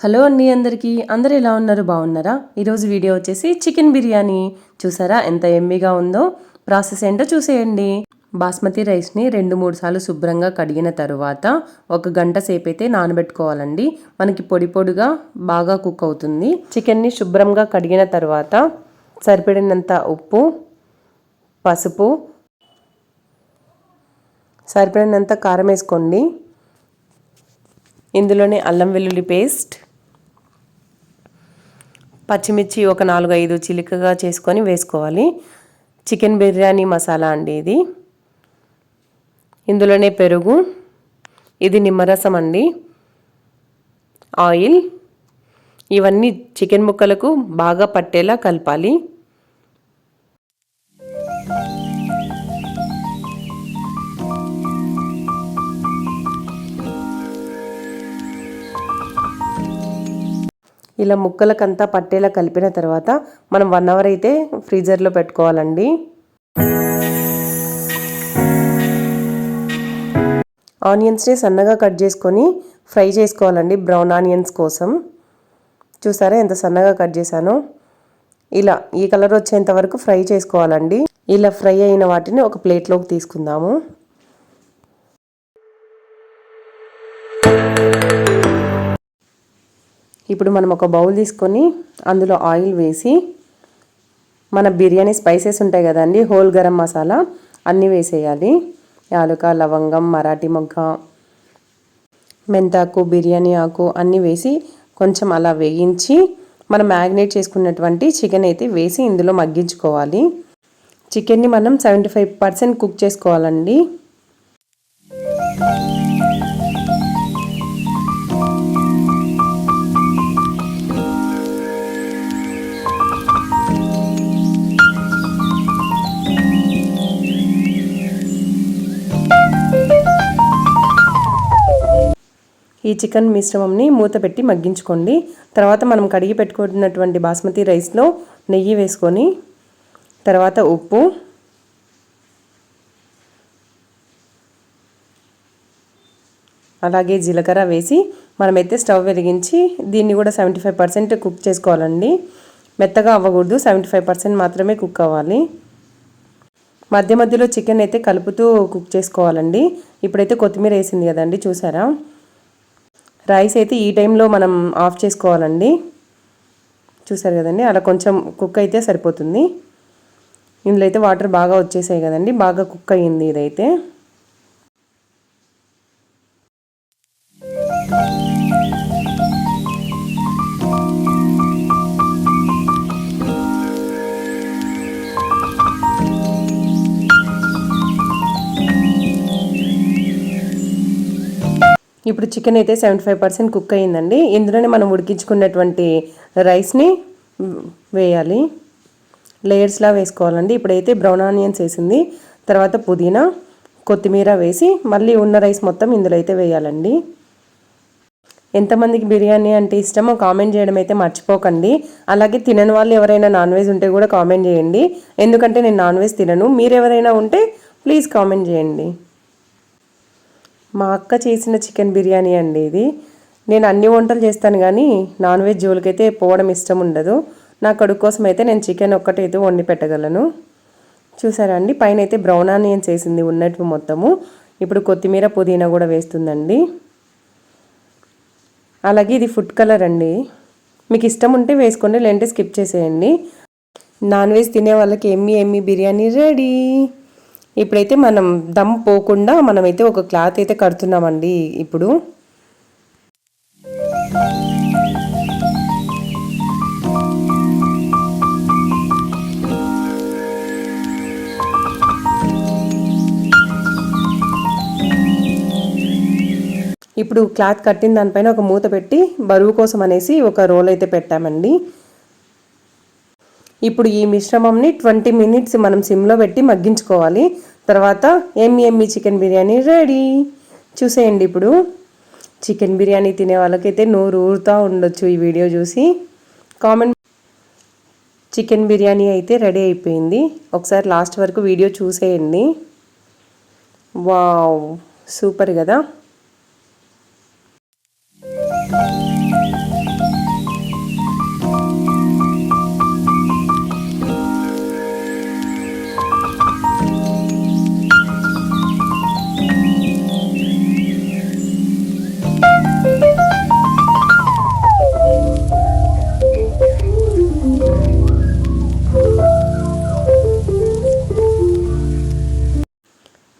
Hello అండి అందరికీ. అందరు ఎలా ఉన్నారు? బాగున్నారా? ఈరోజు వీడియో వచ్చేసి చికెన్ బిర్యానీ. చూసారా? ఎంత ఎమ్మిగా ఉందో. ప్రాసెస్ ఏంటో చూసేయండి. బాస్మతి రైస్ని రెండు మూడు సార్లు శుభ్రంగా కడిగిన తరువాత ఒక గంట సేపు అయితే నానబెట్టుకోవాలండి. మనకి పొడి పొడిగా బాగా కుక్ అవుతుంది. చికెన్ని శుభ్రంగా కడిగిన తర్వాత సరిపడినంత ఉప్పు పసుపు సరిపడినంత కారం వేసుకోండి. ఇందులోనే అల్లం వెల్లుల్లి పేస్ట్ పచ్చిమిర్చి ఒక నాలుగు ఐదు చిలికగా చేసుకొని వేసుకోవాలి. చికెన్ బిర్యానీ మసాలా అండి ఇది. ఇందులోనే పెరుగు ఇది నిమ్మరసం అండి. ఆయిల్ ఇవన్నీ చికెన్ ముక్కలకు బాగా పట్టేలా కలపాలి. ఇలా ముక్కలకంతా పట్టేలా కలిపిన తర్వాత మనం వన్ అవర్ అయితే ఫ్రీజర్లో పెట్టుకోవాలండి. ఆనియన్స్ని సన్నగా కట్ చేసుకొని ఫ్రై చేసుకోవాలండి బ్రౌన్ ఆనియన్స్ కోసం. చూసారా ఎంత సన్నగా కట్ చేశానో? ఇలా ఈ కలర్ వచ్చేంత వరకు ఫ్రై చేసుకోవాలండి. ఇలా ఫ్రై అయిన వాటిని ఒక ప్లేట్లోకి తీసుకుందాము. ఇప్పుడు మనం ఒక బౌల్ తీసుకొని అందులో ఆయిల్ వేసి మన బిర్యానీ స్పైసెస్ ఉంటాయి కదండి హోల్ గరం మసాలా అన్నీ వేసేయాలి. యాలుక లవంగం మరాఠీ మొగ్గ మెంతాకు బిర్యానీ ఆకు అన్నీ వేసి కొంచెం అలా వేయించి మనం మ్యాగ్నేట్ చేసుకున్నటువంటి చికెన్ అయితే వేసి ఇందులో మగ్గించుకోవాలి. చికెన్ని మనం సెవెంటీ ఫైవ్ పర్సెంట్ కుక్ చేసుకోవాలండి. ఈ చికెన్ మిశ్రమంని మూత పెట్టి మగ్గించుకోండి. తర్వాత మనం కడిగి పెట్టుకున్నటువంటి బాస్మతి రైస్లో నెయ్యి వేసుకొని తర్వాత ఉప్పు అలాగే జీలకర్ర వేసి మనమైతే స్టవ్ వెలిగించి దీన్ని కూడా సెవెంటీ ఫైవ్ పర్సెంట్ కుక్ చేసుకోవాలండి. మెత్తగా అవ్వకూడదు సెవెంటీ ఫైవ్ పర్సెంట్ మాత్రమే కుక్ అవ్వాలి. మధ్య మధ్యలో చికెన్ అయితే కలుపుతూ కుక్ చేసుకోవాలండి. ఇప్పుడైతే కొత్తిమీర వేసింది కదండి చూసారా? రైస్ అయితే ఈ టైంలో మనం ఆఫ్ చేసుకోవాలండి. చూసారు కదండి? అలా కొంచెం కుక్ అయితే సరిపోతుంది. ఇందులో అయితే వాటర్ బాగా వచ్చేసాయి కదండి? బాగా కుక్ అయ్యింది ఇదైతే. ఇప్పుడు చికెన్ అయితే సెవెంటీ ఫైవ్ పర్సెంట్ కుక్ అయ్యిందండి. ఇందులోనే మనం ఉడికించుకున్నటువంటి రైస్ని వేయాలి. లేయర్స్లా వేసుకోవాలండి. ఇప్పుడైతే బ్రౌన్ ఆనియన్స్ వేసింది. తర్వాత పుదీనా కొత్తిమీర వేసి మళ్ళీ ఉన్న రైస్ మొత్తం ఇందులో అయితే వేయాలండి. ఎంతమందికి బిర్యానీ అంటే ఇష్టమో కామెంట్ చేయడం అయితే మర్చిపోకండి. అలాగే తినని వాళ్ళు ఎవరైనా నాన్ వెజ్ ఉంటే కూడా కామెంట్ చేయండి. ఎందుకంటే నేను నాన్ వెజ్ తినను. మీరు ఎవరైనా ఉంటే ప్లీజ్ కామెంట్ చేయండి. మా అక్క చేసిన చికెన్ బిర్యానీ అండి ఇది. నేను అన్ని వంటలు చేస్తాను కానీ నాన్ వెజ్ జోలికైతే పోవడం ఇష్టం ఉండదు. నా కడుపు కోసం అయితే నేను చికెన్ ఒక్కటైతే వండి పెట్టగలను. చూసారా అండి? పైన అయితే బ్రౌన్ ఆనియన్స్ వేసింది ఉన్నట్టు మొత్తము. ఇప్పుడు కొత్తిమీర పుదీనా కూడా వేస్తుందండి. అలాగే ఇది ఫుడ్ కలర్ అండి. మీకు ఇష్టం ఉంటే వేసుకోండి లేదంటే స్కిప్ చేసేయండి. నాన్ వెజ్ తినే వాళ్ళకి ఎమ్మి ఎమ్మి బిర్యానీ రెడీ. ఇప్పుడైతే మనం దమ్ పోకుండా మనమైతే ఒక క్లాత్ అయితే కడుతున్నామండి ఇప్పుడు. ఇప్పుడు క్లాత్ కట్టిన దానిపైన ఒక మూత పెట్టి బరువు కోసం అనేసి ఒక రోల్ అయితే పెట్టామండి. ఇప్పుడు ఈ మిశ్రమంని ట్వంటీ మినిట్స్ మనం సిమ్లో పెట్టి మగ్గించుకోవాలి. తర్వాత ఎమ్మి ఎమ్మి చికెన్ బిర్యానీ రెడీ? చూసేయండి ఇప్పుడు. చికెన్ బిర్యానీ తినే వాళ్ళకైతే నోరు ఊరుతూ ఉండొచ్చు ఈ వీడియో చూసి. కామెంట్. చికెన్ బిర్యానీ అయితే రెడీ అయిపోయింది. ఒకసారి లాస్ట్ వరకు వీడియో చూసేయండి. వావ్ సూపర్ కదా?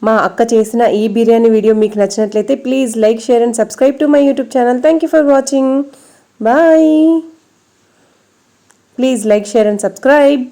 మా అక్క చేసిన ఈ బిర్యానీ వీడియో మీకు నచ్చినట్లయితే please like share and subscribe to my YouTube channel. Thank you for watching bye please like share and subscribe